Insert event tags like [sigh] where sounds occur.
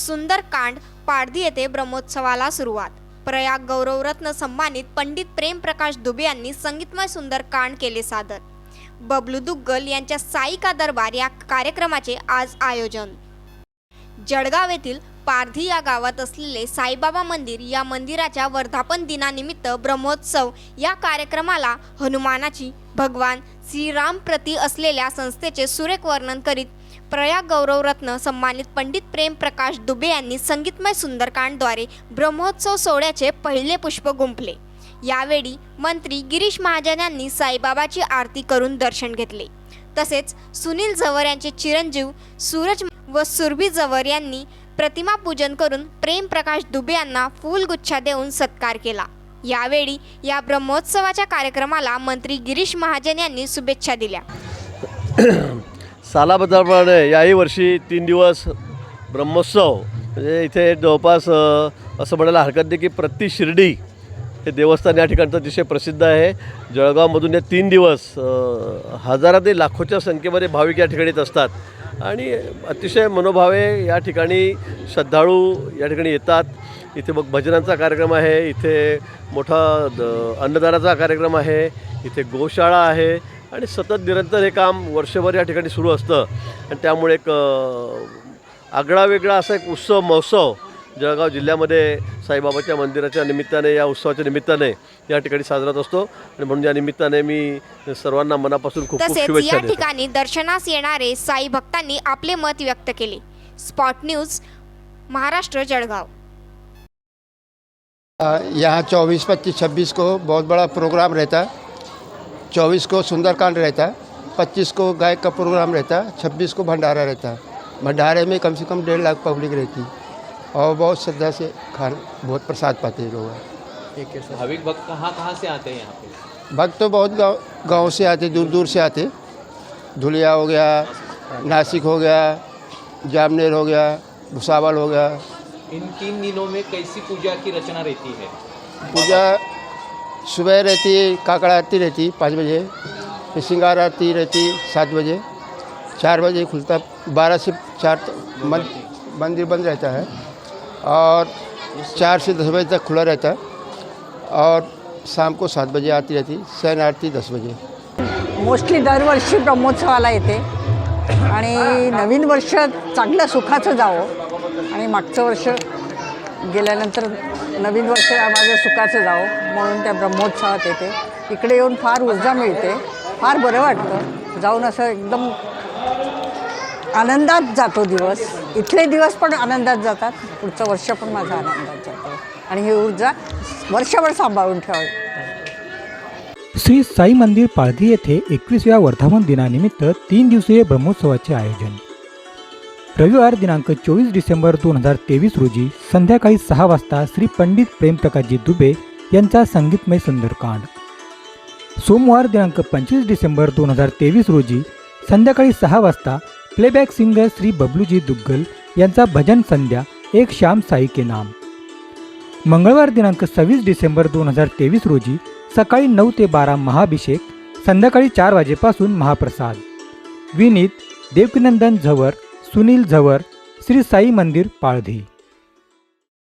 सुंदरकांड पाडदी येथे ब्रह्मोत्सवाला सुरुवात. प्रयाग गौरवरत्न सन्मानित पंडित प्रेमप्रकाश दुबे यांनी संगीतमय सुंदरकांड केले सादर. बबलू दुग्गल यांच्या साईका दरबार या कार्यक्रमाचे आज आयोजन. जळगाव येथील पारधी या गावात असलेले साईबाबा मंदिर या मंदिराच्या वर्धापन दिनानिमित्त ब्रह्मोत्सव या कार्यक्रमाला हनुमानाची भगवान श्रीराम प्रती असलेल्या संस्थेचे सुरेख वर्णन करीत प्रयाग गौरवरत्न सन्मानित पंडित प्रेम प्रकाश दुबे यांनी संगीतमय सुंदरकांडद्वारे ब्रह्मोत्सव सोहळ्याचे पहिले पुष्प गुंफले. यावेळी मंत्री गिरीश महाजन यांनी साईबाबाची आरती करून दर्शन घेतले. तसेच सुनील जवर यांचे चिरंजीव सूरज व सुरभी जवर यांनी प्रतिमा पूजन करून प्रेम प्रकाश दुबे यांना फूलगुच्छा देऊन सत्कार केला. यावेळी या ब्रह्मोत्सवाच्या कार्यक्रमाला मंत्री गिरीश महाजन यांनी शुभेच्छा दिल्या. [clears throat] सालाबद्दलप्रमाणे याही वर्षी तीन दिवस ब्रह्मोत्सव. म्हणजे इथे जवळपास असं म्हणायला हरकत नाही की प्रति शिर्डी हे देवस्थान या ठिकाणचं अतिशय प्रसिद्ध आहे. जळगावमधून हे तीन दिवस हजारा ते लाखोच्या संख्येमध्ये भाविक या ठिकाणी येत असतात. आणि अतिशय मनोभावे या ठिकाणी श्रद्धाळू या ठिकाणी येतात. इथे मग भजनांचा कार्यक्रम आहे इथे मोठा अन्नदानाचा कार्यक्रम आहे इथे गोशाळा आहे आणि सतत निरंतर हे काम वर्षभर या ठिकाणी सुरू असतं. आणि त्यामुळे एक आगळा वेगळा असा एक उत्सव महोत्सव जळगाव जिल्ह्यामध्ये साईबाबाच्या मंदिराच्या निमित्ताने या उत्सवाच्या निमित्ताने या ठिकाणी साजरा होत असतो. आणि म्हणून या निमित्ताने मी सर्वांना मनापासून खूप खूप या ठिकाणी दर्शनास येणारे साई भक्तांनी आपले मत व्यक्त केले. Spot news Maharashtra Jalgaon. यहाँ चौबीस पच्चीस छब्बीस को बहुत बड़ा प्रोग्राम रहता है। चौबीस को सुंदरकांड रहता है पच्चीस को गायक का प्रोग्राम रहता है छब्बीस को भंडारा रहता है। भंडारे में कम से कम डेढ़ लाख पब्लिक रहती और बहुत श्रद्धा से खान बहुत प्रसाद पाते हैं लोग। भक्त कहाँ कहाँ से आते हैं यहाँ पे? भक्त तो बहुत गाँव गाँव से आते दूर दूर से आते। धुलिया हो गया नासिक हो गया जामनेर हो गया भुसावल हो गया इन तीन दिनों में कैसी पूजा की रचना रहती है? पूजा सुबह रहती है काकड़ा आरती रहती पाँच बजे। फिर श्रृंगार आरती रहती सात बजे। चार बजे खुलता बारह से चार मंदिर बंद रहता है। और चार से दस बजे तक खुला रहता। है और शाम को सात बजे आरती रहती शयन आरती दस बजे। मोस्टली दरवर्षी ब्रह्मोत्सवाला येते. आणि नवीन वर्ष चांगलं सुखाचं जावं. आणि मागचं वर्ष गेल्यानंतर नवीन वर्ष माझं सुखाचं जावं म्हणून त्या ब्रह्मोत्सवात येते. इकडे येऊन फार ऊर्जा मिळते. फार बरं वाटतं. जाऊन असं एकदम आनंदात जातो दिवस. इथले दिवस पण आनंदात जातात. पुढचं वर्ष पण माझं आनंदात जातं. आणि ही ऊर्जा वर्षभर सांभाळून ठेवावी. श्री साई मंदिर पाळधी येथे एकवीसव्या वर्धापन दिनानिमित्त तीन दिवसीय ब्रह्मोत्सवाचे आयोजन. रविवार दिनांक चोवीस डिसेंबर दोन हजार तेवीस रोजी संध्याकाळी सहा वाजता श्री पंडित प्रेमप्रकाशजी दुबे यांचा संगीतमय सुंदरकांड सोमवार दिनांक पंचवीस डिसेंबर दोन हजार तेवीस रोजी संध्याकाळी सहा वाजता प्लेबॅक सिंगर श्री बबलूजी दुग्गल यांचा भजन संध्या एक श्याम साई के नाम. मंगळवार दिनांक सव्वीस डिसेंबर दोन हजार तेवीस रोजी सकाळी नऊ ते बारा महाभिषेक संध्याकाळी चार वाजेपासून महाप्रसाद. विनीत देवकीनंदन झवर सुनील झवर श्री साई मंदिर पाळधी.